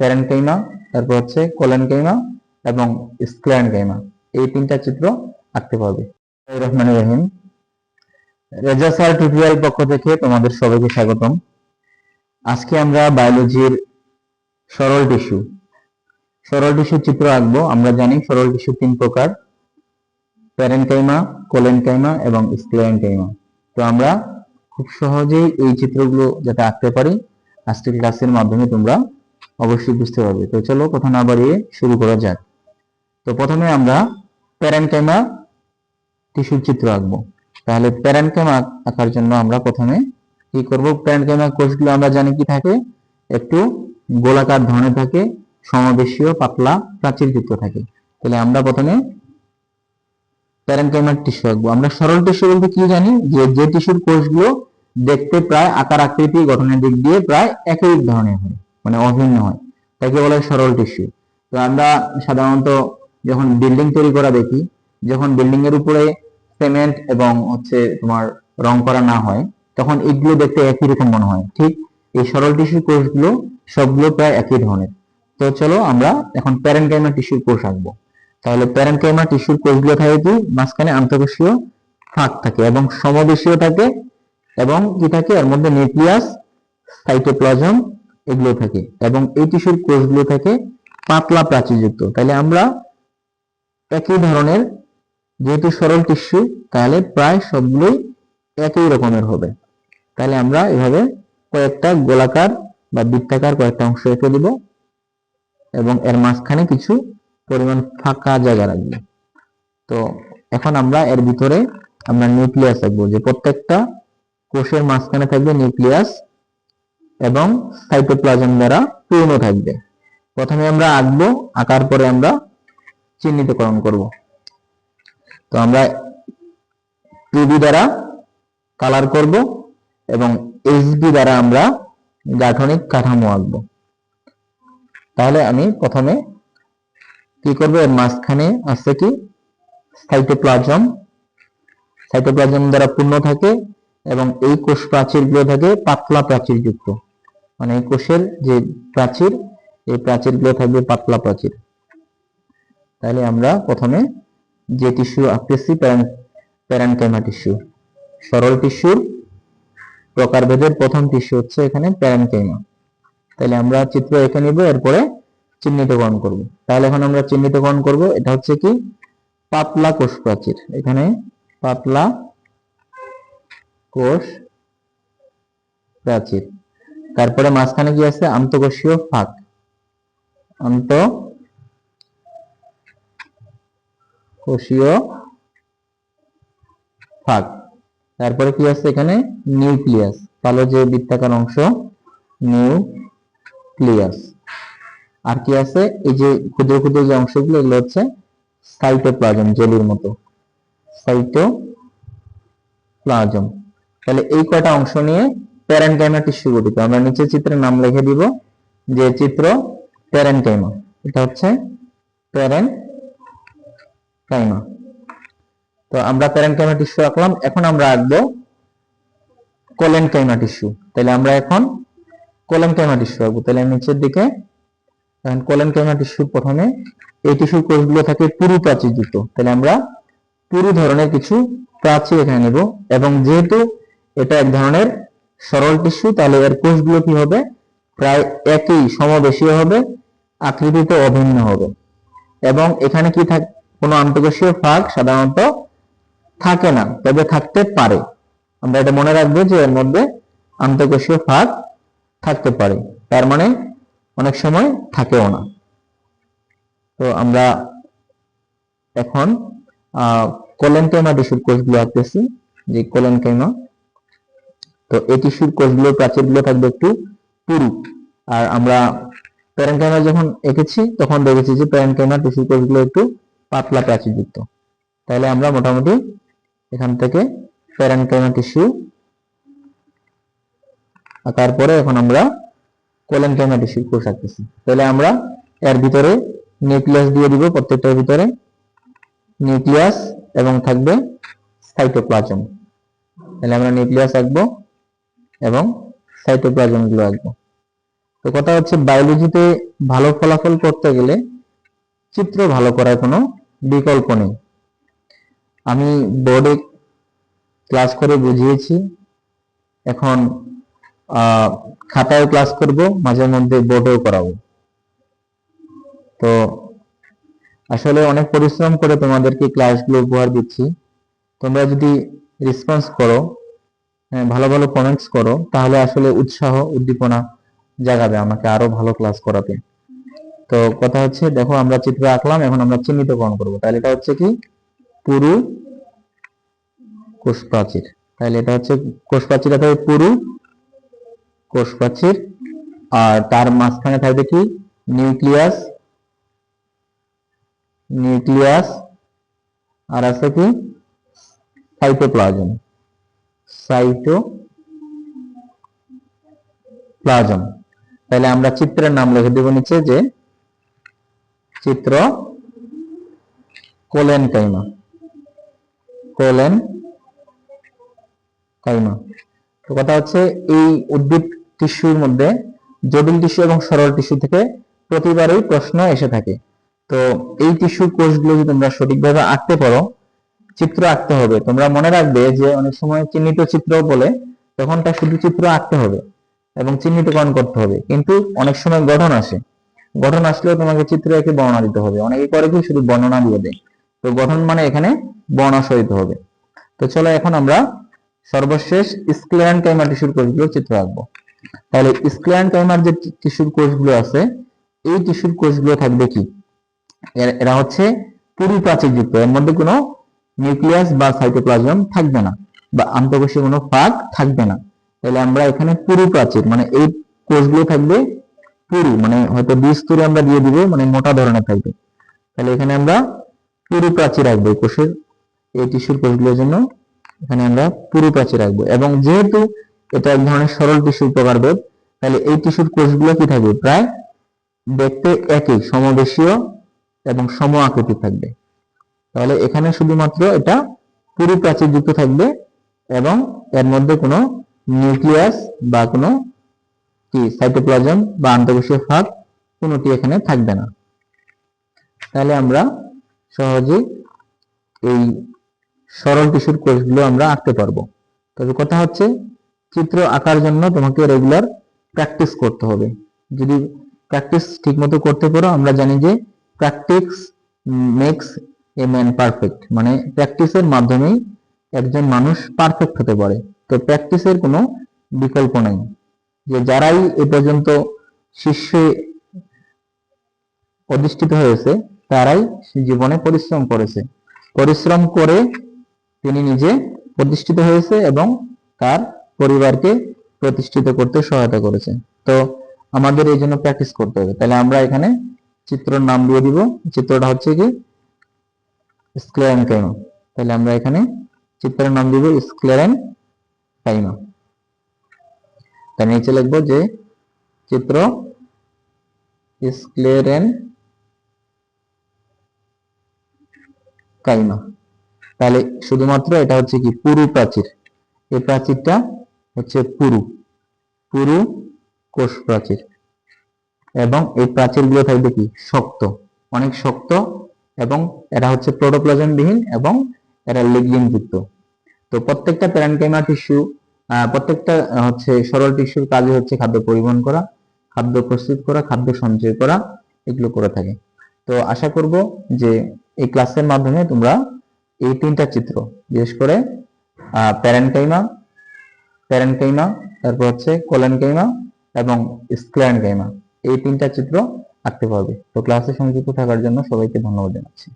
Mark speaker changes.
Speaker 1: Parenchyma তারপর হচ্ছে collenchyma এবং স্ক্লেনকাইমা এই তিনটা চিত্র আঁকতে পারবে। রহমান রহিম। রেজা স্যার টিউটোরিয়াল পক্ষ থেকে তোমাদের সবাইকে স্বাগতম। আজকে আমরা বায়োলজির সরল টিস্যু সরল টিস্যু চিত্র আঁকবো। আমরা জানি সরল টিস্যু তিন প্রকার। প্যারেনকাইমা কোলেনকাইমা এবং স্ক্লেনকাইমা তো আমরা খুব সহজেই এই চিত্রগুলো যাতে আঁকতে পারি, আজকের ক্লাসের মাধ্যমে তোমরা অবশ্যই বুঝতে পারবে। তো চলো কথা না বাড়িয়ে শুরু করা যাক। তো প্রথমে আমরা প্যারেনকাইমা টিস্যুর চিত্র আঁকবো। তাহলে প্যারেনকাইমা আঁকার জন্য আমরা প্রথমে কি করব? প্যারেনকাইমা কোষগুলো আমরা জানি কি থাকে? একটু গোলাকার ধরনের থাকে, সমাবেশীয়, পাতলা, প্রাচীরযুক্ত থাকে। তাহলে আমরা প্রথমে প্যারেনকাইমার টিস্যু আঁকবো। আমরা সরল টিস্যু বলতে কি জানি? যে যে টিস্যুর কোষগুলো দেখতে প্রায় আকার আকৃতি গঠনের দিক দিয়ে প্রায় একই ধরনের হয়। মানে অভিন্ন হয়। তাকে বলে সরল টিস্যু। তো আমরা সাধারণত যখন বিল্ডিং তৈরি করা দেখি, যখন বিল্ডিং এর উপরে সিমেন্ট এবং হচ্ছে তোমার রং করা না হয়, তখন এগুলো দেখতে একই রকম মনে হয়। ঠিক এই সরল টিস্যুর কোষগুলো সবগুলো প্রায় একই ধরনের। তো চলো আমরা এখন প্যারেনকাইমা টিস্যুর কোষ আঁকবো। তাহলে প্যারেনকাইমা টিস্যুর কোষগুলো থাকে কি? মাঝখানে আন্তঃকোষীয় ফাঁক থাকে এবং সমদেশীয় থাকে এবং কি থাকে? এর মধ্যে নিউক্লিয়াস সাইটোপ্লাজম এগুলো থাকে এবং এই টিস্যুর কোষগুলো থাকে পাতলা প্রাচীরযুক্ত। তাহলে আমরা একই ধরনের যেহেতু সরল টিস্যু তাহলে প্রায় সবগুলোই একই রকমের হবে। তাহলে আমরা এভাবে কয়েকটা গোলাকার বা বৃত্তাকার কয়েকটা অংশ এঁকে দিব এবং এর মাঝখানে কিছু পরিমাণ ফাঁকা জায়গা রাখব। তো এখন আমরা এর ভিতরে আমরা নিউক্লিয়াস রাখব যে প্রত্যেকটা কোষের মাঝখানে থাকবে নিউক্লিয়াস এবং সাইটোপ্লাজম দ্বারা পূর্ণ থাকবে। প্রথমে আমরা আঁকবো, আঁকার পরে আমরা চিহ্নিতকরণ করব। তো আমরা টুবি দ্বারা কালার করব এবং এইচবি দ্বারা আমরা গাঠনিক কাঠামো আঁকবো। তাহলে আমি প্রথমে কি করব, এর মাঝখানে আছে কি? সাইটোপ্লাজম সাইটোপ্লাজম দ্বারা পূর্ণ থাকে এবং এই কোষ প্রাচীরগুলো থাকে পাতলা প্রাচীরযুক্ত। মানে এই কোষের যে প্রাচীর, এই প্রাচীরগুলো থাকবে পাতলা প্রাচীর। তাহলে আমরা প্রথমে যে টিস্যু আঁকতেছি প্যারানকাইমা টিস্যু সরল টিস্যুর প্রকারভেদের প্রথম টিস্যু হচ্ছে এখানে প্যারানকাইমা তাহলে আমরা চিত্র এঁকে নিব, এরপরে চিহ্নিতকরণ করব। তাহলে এখন আমরা চিহ্নিতকরণ করব, এটা হচ্ছে কি? পাতলা কোষ প্রাচীর। এখানে পাতলা কোষ প্রাচীর। তারপরে মাঝখানে কি আছে? আন্তঃকোষীয় ফাঁক। আন্ত কোষীয় ফাঁক। তারপরে কি আছে এখানে? নিউক্লিয়াস। কালো যে বৃত্তাকার অংশ, নিউক্লিয়াস। আর কি আছে? এই যে ক্ষুদ্র ক্ষুদ্র যে অংশগুলো, এগুলো হচ্ছে সাইটোপ্লাজম, জেলির মতো। সাইটোপ্লাজম। তাহলে এই কয়টা অংশ নিয়ে প্যারেনকাইমা টিস্যু গঠিত। আমরা নিচে চিত্রের নাম লিখে দিব, যে চিত্র প্যারেনকাইমা এটা হচ্ছে প্যারেনকাইমা তো আমরা প্যারেনকাইমা টিস্যু আঁকলাম, এখন আমরা আঁকবো কোলেনকাইমা টিস্যু তাহলে আমরা এখন কোলেনকাইমা টিস্যু আঁকবো। তাহলে নিচের দিকে, এখন কোলেনকাইমা টিস্যুর প্রথমে, এই টিস্যুর কোষগুলো থাকে পুরু প্রাচীরযুক্ত তাহলে আমরা পুরু ধরনের কিছু প্রাচীর এখানে নেব, এবং যেহেতু এটা এক ধরনের সরল টিস্যু, তাহলে এর কোষগুলো কি হবে? প্রায় একই সমবেশীয় হবে, আকৃতিতে অভিন্ন হবে। এবং এখানে কি থাকে, কোনো আন্তঃকোষীয় ফাঁক সাধারণত থাকে না, তবে থাকতে পারে। আমরা এটা মনে রাখব যে এর মধ্যে আন্তঃকোষীয় ফাঁক থাকতে পারে, তার মানে অনেক সময় থাকেও না। তো আমরা এখন কোলেনকাইমা টিস্যুর কোষগুলো আঁকতেছি, যে কোলেনকাইমা তো এই টিস্যুর কোষগুলোর প্রাচীরগুলো থাকবে একটু পুরু আর আমরা প্যারেনকাইমা যখন এঁকেছি, তখন দেখেছি যে প্যারেনকাইমা টিস্যুর কোষগুলো একটু পাতলা প্রাচীরযুক্ত তাহলে আমরা মোটামুটি এখান থেকে প্যারেনকাইমা টিস্যু আঁকার পরে এখন আমরা কোলেনকাইমা টিস্যুর কোষ আঁকতেছি। তাহলে আমরা এর ভিতরে নিউক্লিয়াস দিয়ে দিব, প্রত্যেকটার ভিতরে নিউক্লিয়াস এবং থাকবে সাইটোপ্লাজম তাহলে আমরা নিউক্লিয়াস আঁকবো এবং সাইটোপ্লাজমগুলো আঁকবো তো কথা হচ্ছে বায়োলজিতে ভালো ফলাফল করতে গেলে চিত্র ভালো করার কোনো বিকল্প নেই। আমি বোর্ডে ক্লাস করে বুঝিয়েছি। এখন খাতায় ক্লাস করব, মাঝে মধ্যে বোর্ডেও করাবো। তো আসলে অনেক পরিশ্রম করে তোমাদেরকে ক্লাসগুলো উপহার দিচ্ছি। তোমরা যদি রেসপন্স করো ভালো ভালো কমেন্টস করো, তাহলে আসলে উৎসাহ, উদ্দীপনা জাগাবে আমাকে, আরও ভালো ক্লাস করাতে। তো কথা হচ্ছে, দেখো আমরা চিত্র আঁকলাম, এখন আমরা চিহ্নিতকরণ করব। তাহলে এটা হচ্ছে কি? পুরু কোষ প্রাচীর তাহলে এটা হচ্ছে কোষ প্রাচীর অর্থাৎ পুরু কোষ প্রাচীর আর তার মাঝখানে থাকবে কি? নিউক্লিয়াস নিউক্লিয়াস, আর আছে কি? সাইটোপ্লাজম। সাইটো প্লাজম তাহলে আমরা চিত্রের নাম লিখে দেব নিচে যে চিত্র কোলেন কাইমা কোলেন কাইমা তো কথা হচ্ছে এই উদ্ভিদ টিস্যুর মধ্যে জটিল টিস্যু এবং সরল টিস্যু থেকে প্রতিবারই প্রশ্ন এসে থাকে। তো এই টিস্যুর কোষগুলো যদি তোমরা সঠিকভাবে আঁকতে পারো চিত্র আঁকতে হবে। তোমরা মনে রাখবে যে অনেক সময় চিহ্নিত চিত্র বলে তখন তা শুধু চিত্র আঁকতে হবে এবং চিহ্নিতকরণ করতে হবে। কিন্তু অনেক সময় গঠন আসে। গঠন আসলেও তোমাকে চিত্র একে বর্ণনা দিতে হবে। অনেকে করে কি? শুধু বর্ণনা দিয়ে দেয়। তো গঠন মানে এখানে বর্ণনা সহিত হবে। তো চলো এখন আমরা সর্বশেষ স্ক্লেরান কাইমার টিস্যুর কোষগুলো চিত্র আঁকবো। তাহলে স্ক্লেরান কাইমার যে টিস্যুর কোষগুলো আছে, এই টিস্যুর কোষগুলো থাকবে কি? এর- হচ্ছে পুরু প্রাচীর যুক্ত। এর মধ্যে কোনো নিউক্লিয়াস বা সাইটোপ্লাজম থাকবে না বা আন্তঃকোষীয় কোনো ফাঁক থাকবে না। তাহলে আমরা এখানে পুরু প্রাচীর মানে এই কোষগুলো থাকবে পুরু মানে হয়তো দ্বিস্তরে আমরা দিয়ে দিব মানে মোটা ধরনের থাকবে। তাহলে এখানে আমরা পুরু প্রাচীর রাখব কোষের, এই টিস্যুর কোষগুলোর জন্য। এখানে আমরা পুরু প্রাচীর রাখব। এবং যেহেতু এটা এক ধরনের সরল টিস্যুর প্রকারভেদ তাহলে এই টিস্যুর কোষগুলো কি থাকবে? প্রায় দেখতে একই, সমদেশীয় এবং সম আকৃতি থাকবে। তাহলে এখানে শুধুমাত্র এটা পুরু প্রাচীর যুক্ত থাকবে এবং এর মধ্যে কোনো নিউক্লিয়াস বা কোনো কি সাইটোপ্লাজম বা আন্তঃকোষীয় ফাঁক কোনোটি এখানে থাকবে না। তাহলে আমরা সহজেই এই সরল টিস্যুর কোষগুলো আমরা আঁকতে পারব। তবে কথা হচ্ছে, চিত্র আঁকার জন্য তোমাকে রেগুলার প্র্যাকটিস করতে হবে। যদি প্র্যাকটিস ঠিকমতো করতে পারো, আমরা জানি যে practice makes a man perfect মানে প্র্যাকটিসের মাধ্যমেই একজন মানুষ পারফেক্ট হতে পারে। তো প্র্যাকটিসের কোনো বিকল্প নাই। যে যারাই এ পর্যন্ত শীর্ষে অধিষ্ঠিত হয়েছে, তারাই জীবনে পরিশ্রম করেছে। পরিশ্রম করে তিনি নিজে প্রতিষ্ঠিত হয়েছে এবং তার পরিবারকে প্রতিষ্ঠিত করতে সহায়তা করেছে। তো আমাদের এই জন্য প্র্যাকটিস করতে হবে। তাহলে আমরা এখানে চিত্রের নাম দিয়ে দিব। চিত্রটা হচ্ছে কি? স্ক্লেরেন কাইমা তাহলে আমরা এখানে চিত্রের নাম দিব স্ক্লেরেন কাইমা তার নিচে লিখব যে চিত্র স্ক্লেরেন কাইমা তাহলে শুধুমাত্র এটা হচ্ছে কি? পুরু প্রাচীর। এই প্রাচীরটা হচ্ছে পুরু। পুরু কোষ প্রাচীর। এবং এই প্রাচীরগুলো থাকবে কি? শক্ত। অনেক শক্ত এবং এরা হচ্ছে প্রোটোপ্লাজম বিহীন এবং এরা লিগলিন যুক্ত তো প্রত্যেকটা প্যারানকাইমা টিস্যু প্রত্যেকটা হচ্ছে সরল টিস্যুর কাজই হচ্ছে খাদ্য পরিবহন করা, খাদ্য প্রস্তুত করা, খাদ্য সঞ্চয় করা, এগুলো করে থাকে। তো আশা করব যে এই ক্লাসের মাধ্যমে তোমরা এই তিনটা চিত্র, বিশেষ করে প্যারেনকাইমা প্যারেনকাইমা তারপর হচ্ছে কোলেনকাইমা এবং স্ক্লেরেনকাইমা এই তিনটা চিত্র আঁকতে পারবে তো ক্লাসে সংযুক্ত থাকার জন্য সবাইকে ধন্যবাদ জানাচ্ছি।